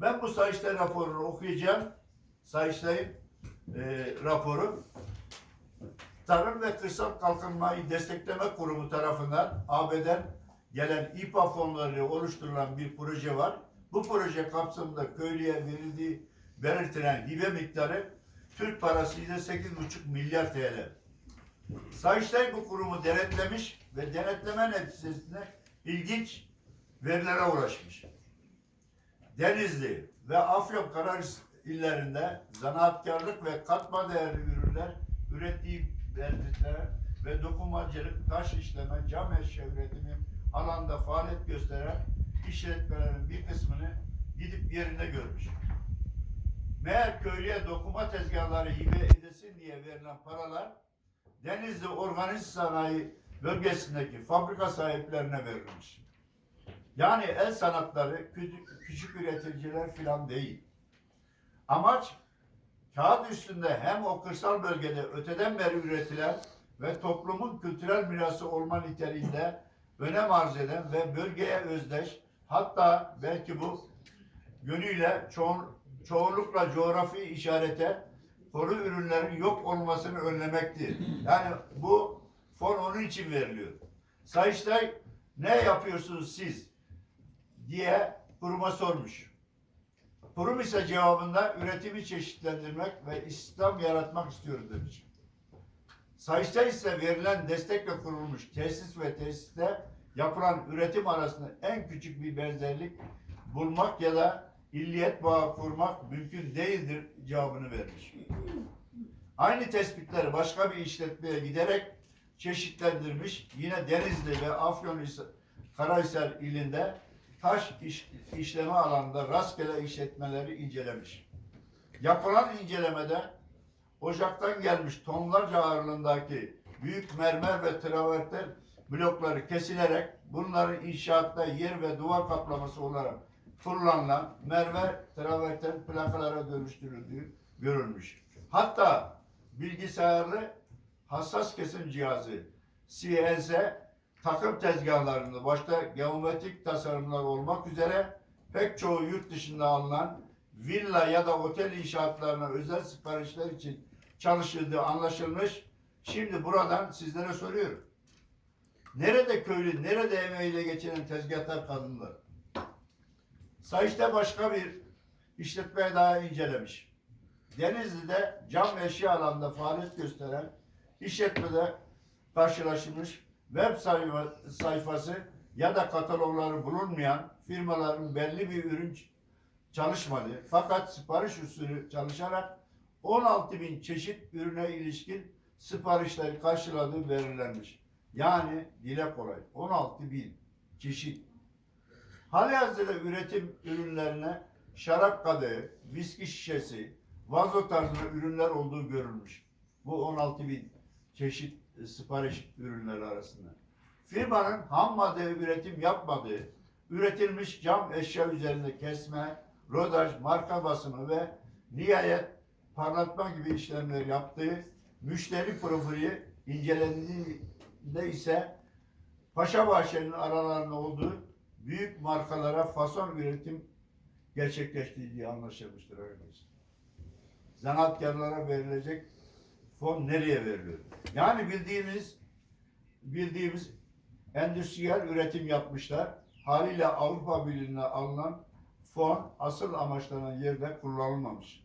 Ben bu Sayıştay raporunu okuyacağım. Sayıştay'ın e, raporu. Tarım ve Kırsal Kalkınmayı Destekleme Kurumu tarafından AB'den gelen İPA fonlarıyla oluşturulan bir proje var. Bu proje kapsamında köylüye verildiği belirtilen hibe miktarı Türk parasıyla 8,5 milyar TL. Sayıştay bu kurumu denetlemiş ve denetleme neticesinde ilginç verilere ulaşmış. Denizli ve Afyonkarahisar illerinde zanaatkarlık ve katma değerli ürünler ürettiği belirtiler ve dokunmacılık, taş işleme, cam eşya üretimi alanda faaliyet gösteren işletmelerin bir kısmını gidip yerinde görmüş. Meğer köylüye dokuma tezgahları hibe edesin diye verilen paralar Denizli Organik Sanayi bölgesindeki fabrika sahiplerine verilmiş. Yani el sanatları küçük, üreticiler filan değil. Amaç kağıt üstünde hem o kırsal bölgede öteden beri üretilen ve toplumun kültürel mirası olma niteliğinde önem arz eden ve bölgeye özdeş hatta belki bu yönüyle çoğun, çoğunlukla coğrafi işarete konu ürünlerin yok olmasını önlemektir. Yani bu fon onun için veriliyor. Sayıştay ne yapıyorsunuz siz diye kuruma sormuş. Kurum ise cevabında üretimi çeşitlendirmek ve istihdam yaratmak istiyoruz demiş. Sayıştay ise verilen destekle kurulmuş tesis ve tesiste yapılan üretim arasında en küçük bir benzerlik bulmak ya da illiyet bağı kurmak mümkün değildir cevabını vermiş. Aynı tespitleri başka bir işletmeye giderek çeşitlendirmiş. Yine Denizli ve Afyonkarahisar ilinde taş iş, işleme alanında rastgele işletmeleri incelemiş. Yapılan incelemede ocaktan gelmiş tonlarca ağırlığındaki büyük mermer ve traverten blokları kesilerek bunların inşaatta yer ve duvar kaplaması olarak kullanılan mermer traverten plakalara dönüştürüldüğü görülmüş. Hatta bilgisayarlı hassas kesim cihazı CNC takım tezgahlarında başta geometrik tasarımlar olmak üzere pek çoğu yurt dışında alınan villa ya da otel inşaatlarına özel siparişler için çalışıldığı anlaşılmış. Şimdi buradan sizlere soruyorum. Nerede köylü, nerede emeğiyle geçinen tezgahtar kadınlar? Sayışta başka bir işletmeye daha incelemiş. Denizli'de cam eşya alanında faaliyet gösteren işletmede karşılaşılmış web sayfa- sayfası ya da katalogları bulunmayan firmaların belli bir ürün çalışmadı. Fakat sipariş usulü çalışarak 16 bin çeşit ürüne ilişkin siparişleri karşıladığı belirlenmiş. Yani dile kolay 16 bin çeşit. Halihazırda üretim ürünlerine şarap kadehi, viski şişesi, vazo tarzında ürünler olduğu görülmüş. Bu 16 bin çeşit sipariş ürünleri arasında. Firmanın ham madde üretim yapmadığı, üretilmiş cam eşya üzerinde kesme, rodaj, marka basımı ve nihayet parlatma gibi işlemler yaptığı müşteri profili incelendiğinde ise Paşa Bahçeli'nin aralarında olduğu büyük markalara fason üretim gerçekleştiği anlaşılmıştır arkadaşlar. Zanaatkarlara verilecek fon nereye veriliyor? Yani bildiğimiz bildiğimiz endüstriyel üretim yapmışlar. Haliyle Avrupa Birliği'ne alınan fon asıl amaçlanan yerde kullanılmamış.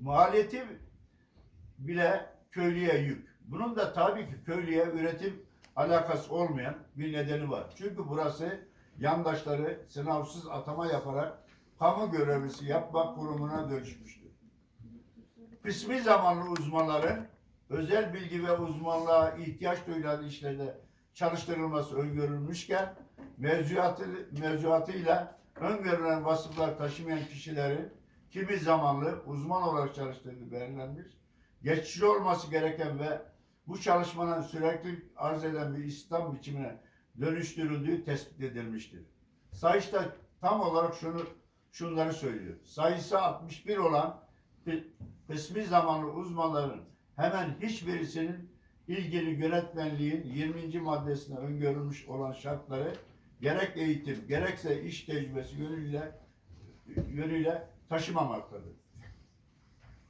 Maliyeti bile köylüye yük. Bunun da tabii ki köylüye üretim alakası olmayan bir nedeni var. Çünkü burası yandaşları sınavsız atama yaparak kamu görevlisi yapmak kurumuna dönüşmüştür. Kısmi zamanlı uzmanların özel bilgi ve uzmanlığa ihtiyaç duyulan işlerde çalıştırılması öngörülmüşken mevzuatı, mevzuatıyla öngörülen vasıflar taşımayan kişilerin kimi zamanlı uzman olarak çalıştırdığı belirlenmiş. Geçici olması gereken ve bu çalışmanın sürekli arz eden bir İslam biçimine dönüştürüldüğü tespit edilmiştir. Sayışta tam olarak şunu şunları söylüyor. Sayısı 61 olan kısmi zamanlı uzmanların hemen hiçbirisinin ilgili yönetmenliğin 20. maddesine öngörülmüş olan şartları gerek eğitim, gerekse iş tecrübesi yönüyle yönüyle taşımamaktadır.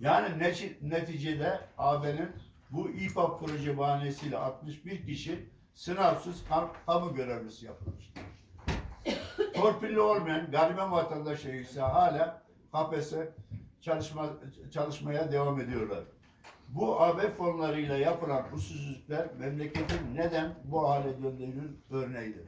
Yani neti- neticede AB'nin bu İPA proje bahanesiyle 61 kişi sınavsız kam- kamu görevlisi yapılmıştır. Torpilli olmayan gariban vatandaşlar ise hala KPSS çalışma, çalışmaya devam ediyorlar. Bu AB fonlarıyla yapılan usulsüzlükler memleketin neden bu hale döndüğünün örneğidir.